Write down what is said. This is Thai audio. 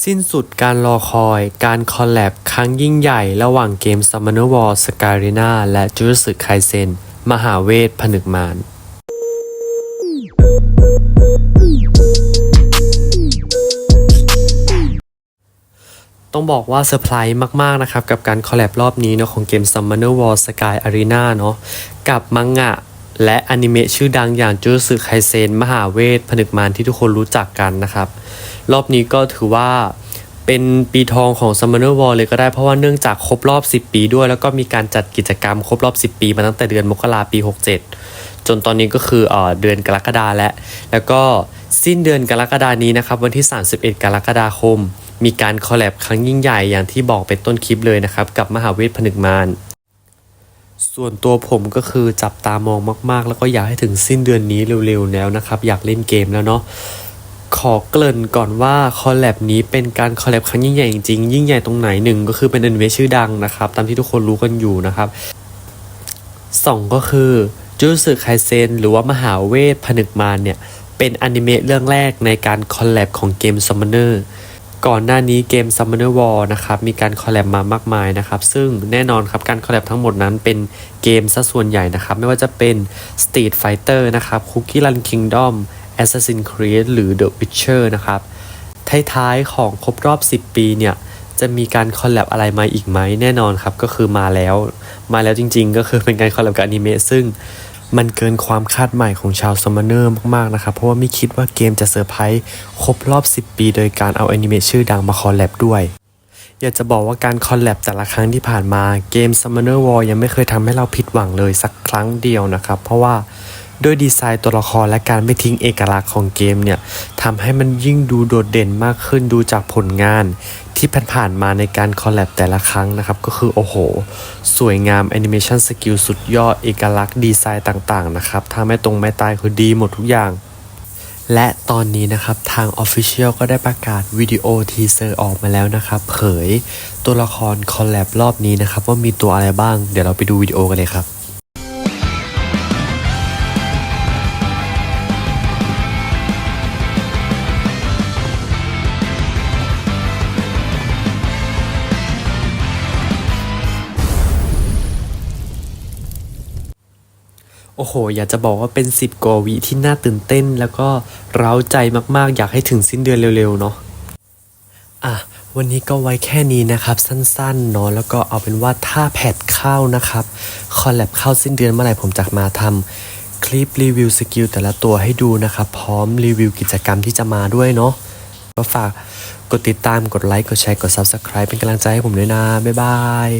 สิ้นสุดการรอคอย การคอลแลบครั้งยิ่งใหญ่ระหว่างเกม Summoner War Skyarena และ Jujutsu Kaisen มหาเวทผนึกมารต้องบอกว่าเซอร์ไพรส์มาก ๆ นะครับ กับการคอลแลบรอบนี้เนาะของเกม Summoner War Sky Arena เนาะกับมังงะ และอนิเมะชื่อดังอย่างจูสึไคเซนมหาเวท ผนึกมารที่ทุกคนรู้จักกันนะครับ รอบนี้ก็ถือว่าเป็นปีทองของ Summoner War เลยก็ได้เพราะว่าเนื่องจากครบรอบ 10 ปีด้วย แล้วก็มีการจัดกิจกรรมครบรอบ 10 ปีมาตั้งแต่เดือนมกราปี 67 จนตอนนี้ก็คือเออเดือนกรกฎาแล้วแล้วก็สิ้นเดือนกรกฎานี้นะครับ วันที่ 31 กรกฎาคม มีการคอลแลบครั้งยิ่งใหญ่อย่างที่บอกเป็นต้นคลิปเลยนะครับ กับมหาเวทผนึกมาร ส่วนตัวผมก็คือจับตามองมากๆ แล้วก็อยากให้ถึงสิ้นเดือนนี้เร็วๆแล้วนะครับ อยากเล่นเกมแล้วเนาะขอเกริ่นก่อนว่าคอลแลบนี้เป็นการคอลแลบครั้งยิ่งใหญ่จริงๆยิ่งใหญ่ตรงไหนหนึ่งก็คือเป็นอนิเมชื่อดังนะครับ ตามที่ทุกคนรู้กันอยู่นะครับสองก็คือจูสึไคเซนหรือว่ามหาเวทผนึกมารเนี่ย เป็นอนิเมะเรื่องแรกในการคอลแลบของเกม Summoner ก่อนหน้านี้เกม Summoner War นะครับมีการคอลแลบมามากมายนะครับซึ่งแน่นอนครับการคอลแลบทั้งหมดนั้นเป็นเกมซะส่วนใหญ่นะครับไม่ว่าจะเป็น Street Fighter นะครับ Cookie Run Kingdom Assassin's Creed หรือ The Witcher นะครับท้ายๆของครบรอบ 10 ปีเนี่ยจะมีการคอลแลบอะไรมาอีกไหมแน่นอนครับก็คือมาแล้ว มาแล้วจริงๆ ก็คือเป็นการคอลแลบกับอนิเมะซึ่ง มันเกินความคาดหมายของชาวซัมเมอร์มากๆนะครับ เพราะว่าไม่คิดว่าเกมจะเซอร์ไพรส์ครบรอบ 10 ปีโดยการเอาอนิเมชชื่อดังมาคอลแลบด้วยอยากจะบอกว่าการคอลแลบแต่ละครั้งที่ผ่านมาเกม Summoner War ยังไม่เคยทำให้เราผิดหวังเลยสักครั้งเดียวนะครับ เพราะว่า ด้วยดีไซน์ตัวละครและการไม่ทิ้งเอกลักษณ์ของเกมเนี่ยทำให้มันยิ่งดูโดดเด่นมากขึ้นดูจากผลงาน ที่ผ่านๆมาในการคอลแลบแต่ละครั้งนะครับ ก็คือโอ้โห สวยงามแอนิเมชันสกิลสุดยอดเอกลักษณ์ดีไซน์ต่างๆนะครับถ้าไม่ตรงไม่ตายคือดีหมดทุกอย่างและตอนนี้นะครับทาง Official ก็ได้ประกาศวิดีโอทีเซอร์ออกมาแล้วนะครับ เผยตัวละครคอลแลบรอบนี้นะครับ ว่ามีตัวอะไรบ้าง เดี๋ยวเราไปดูวิดีโอกันเลยครับ โอ้โห อยากจะบอกว่าเป็น 10กว่าวิที่น่าตื่นเต้น แล้วก็เร้าใจมากๆ อยากให้ถึงสิ้นเดือนเร็วๆ เนาะอะวันนี้ก็ไว้แค่นี้นะครับ สั้นๆเนาะแล้วก็เอาเป็นว่าถ้าแพทเข้านะครับคอลแลบเข้าสิ้นเดือนเมื่อไหร่ผมจะมาทำคลิปรีวิวสกิลแต่ละตัวให้ดูนะครับ พร้อมรีวิวกิจกรรมที่จะมาด้วยเนาะก็ฝากกดติดตามกดไลค์กดแชร์กด Subscribe เป็นกำลังใจให้ผมด้วยนะ บ๊ายบาย